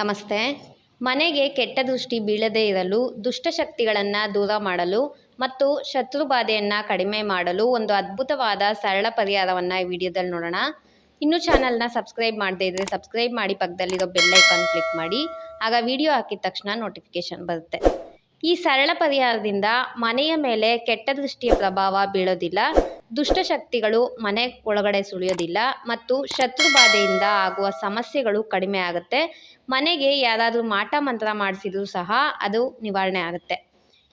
ನಮಸ್ತೆ. ಮನೆಗೆ ಕೆಟ್ಟ ದೃಷ್ಟಿ ಬೀಳದೇ ಇರಲು ದುಷ್ಟಶಕ್ತಿಗಳನ್ನು ದೂರ ಮಾಡಲು ಮತ್ತು ಶತ್ರು ಬಾಧೆಯನ್ನು ಕಡಿಮೆ ಮಾಡಲು ಒಂದು ಅದ್ಭುತವಾದ ಸರಳ ಪರಿಹಾರವನ್ನು ಈ ವಿಡಿಯೋದಲ್ಲಿ ನೋಡೋಣ. ಇನ್ನೂ ಚಾನಲ್ನ ಸಬ್ಸ್ಕ್ರೈಬ್ ಮಾಡದೇ ಇದ್ದರೆ ಸಬ್ಸ್ಕ್ರೈಬ್ ಮಾಡಿ ಪಕ್ಕದಲ್ಲಿರೋ ಬೆಲ್ ಐಕಾನ್ ಕ್ಲಿಕ್ ಮಾಡಿ. ಆಗ ವಿಡಿಯೋ ಹಾಕಿದ ತಕ್ಷಣ ನೋಟಿಫಿಕೇಶನ್ ಬರುತ್ತೆ. ಈ ಸರಳ ಪರಿಹಾರದಿಂದ ಮನೆಯ ಮೇಲೆ ಕೆಟ್ಟ ದೃಷ್ಟಿಯ ಪ್ರಭಾವ ಬೀಳೋದಿಲ್ಲ. ದುಷ್ಟಶಕ್ತಿಗಳು ಮನೆ ಒಳಗಡೆ ಸುಳಿಯೋದಿಲ್ಲ ಮತ್ತು ಶತ್ರು ಬಾಧೆಯಿಂದ ಆಗುವ ಸಮಸ್ಯೆಗಳು ಕಡಿಮೆ ಆಗುತ್ತೆ. ಮನೆಗೆ ಯಾರಾದರೂ ಮಾಟ ಮಂತ್ರ ಮಾಡಿಸಿದ್ರು ಸಹ ಅದು ನಿವಾರಣೆ ಆಗುತ್ತೆ.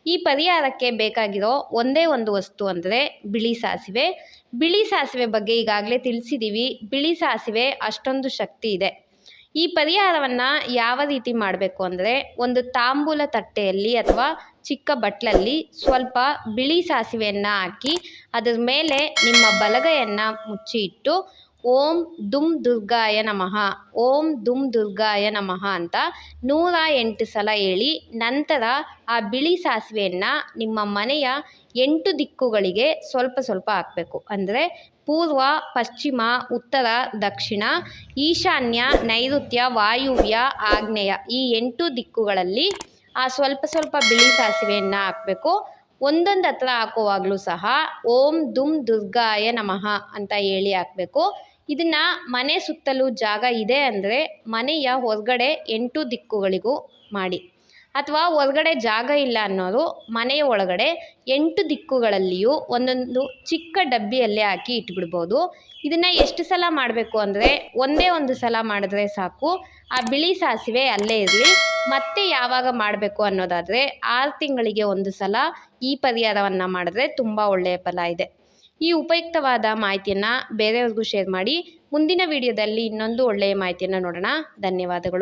ಈ ಪರಿಹಾರಕ್ಕೆ ಬೇಕಾಗಿರೋ ಒಂದೇ ಒಂದು ವಸ್ತು ಅಂದರೆ ಬಿಳಿ ಸಾಸಿವೆ. ಬಿಳಿ ಸಾಸಿವೆ ಬಗ್ಗೆ ಈಗಾಗಲೇ ತಿಳಿಸಿದ್ದೀವಿ ಬಿಳಿ ಸಾಸಿವೆ ಅಷ್ಟೊಂದು ಶಕ್ತಿ ಇದೆ. ಈ ಪರಿಹಾರವನ್ನು ಯಾವ ರೀತಿ ಮಾಡಬೇಕು ಅಂದರೆ ಒಂದು ತಾಂಬೂಲ ತಟ್ಟೆಯಲ್ಲಿ ಅಥವಾ ಚಿಕ್ಕ ಬಟ್ಲಲ್ಲಿ ಸ್ವಲ್ಪ ಬಿಳಿ ಸಾಸಿವೆಯನ್ನು ಹಾಕಿ ಅದರ ಮೇಲೆ ನಿಮ್ಮ ಬಲಗೈಯನ್ನು ಮುಚ್ಚಿ ಇಟ್ಟು ಓಂ ದುಮ್ ದುರ್ಗಾಯ ನಮಃ. ಓಂ ದುಮ್ ದುರ್ಗಾಯ ನಮಃ ಅಂತ ನೂರ ಎಂಟು ಸಲ ಹೇಳಿ ನಂತರ ಆ ಬಿಳಿ ಸಾಸಿವೆಯನ್ನು ನಿಮ್ಮ ಮನೆಯ ಎಂಟು ದಿಕ್ಕುಗಳಿಗೆ ಸ್ವಲ್ಪ ಸ್ವಲ್ಪ ಹಾಕಬೇಕು. ಅಂದರೆ ಪೂರ್ವ, ಪಶ್ಚಿಮ, ಉತ್ತರ, ದಕ್ಷಿಣ, ಈಶಾನ್ಯ, ನೈಋತ್ಯ, ವಾಯುವ್ಯ, ಆಗ್ನೇಯ ಈ ಎಂಟು ದಿಕ್ಕುಗಳಲ್ಲಿ ಆ ಸ್ವಲ್ಪ ಸ್ವಲ್ಪ ಬಿಳಿ ಸಾಸಿವೆಯನ್ನು ಹಾಕಬೇಕು. ಒಂದೊಂದು ಹತ್ರ ಹಾಕುವಾಗಲೂ ಸಹ ಓಂ ದುಮ್ ದುರ್ಗಾಯ ನಮಃ ಅಂತ ಹೇಳಿ ಹಾಕಬೇಕು. ಇದನ್ನು ಮನೆ ಸುತ್ತಲೂ ಜಾಗ ಇದೆ ಅಂದರೆ ಮನೆಯ ಹೊರಗಡೆ ಎಂಟು ದಿಕ್ಕುಗಳಿಗೂ ಮಾಡಿ. ಅಥವಾ ಹೊರಗಡೆ ಜಾಗ ಇಲ್ಲ ಅನ್ನೋರು ಮನೆಯ ಒಳಗಡೆ ಎಂಟು ದಿಕ್ಕುಗಳಲ್ಲಿಯೂ ಒಂದೊಂದು ಚಿಕ್ಕ ಡಬ್ಬಿಯಲ್ಲೇ ಹಾಕಿ ಇಟ್ಬಿಡ್ಬೋದು. ಇದನ್ನು ಎಷ್ಟು ಸಲ ಮಾಡಬೇಕು ಅಂದರೆ ಒಂದೇ ಒಂದು ಸಲ ಮಾಡಿದ್ರೆ ಸಾಕು. ಆ ಬಿಳಿ ಸಾಸಿವೆ ಅಲ್ಲೇ ಇರಲಿ. ಮತ್ತೆ ಯಾವಾಗ ಮಾಡಬೇಕು ಅನ್ನೋದಾದರೆ ಆರು ತಿಂಗಳಿಗೆ ಒಂದು ಸಲ ಈ ಪರಿಹಾರವನ್ನು ಮಾಡಿದ್ರೆ ತುಂಬ ಒಳ್ಳೆಯ ಫಲ ಇದೆ. ಈ ಉಪಯುಕ್ತವಾದ ಮಾಹಿತಿಯನ್ನು ಬೇರೆಯವ್ರಿಗೂ ಶೇರ್ ಮಾಡಿ. ಮುಂದಿನ ವಿಡಿಯೋದಲ್ಲಿ ಇನ್ನೊಂದು ಒಳ್ಳೆಯ ಮಾಹಿತಿಯನ್ನು ನೋಡೋಣ. ಧನ್ಯವಾದಗಳು.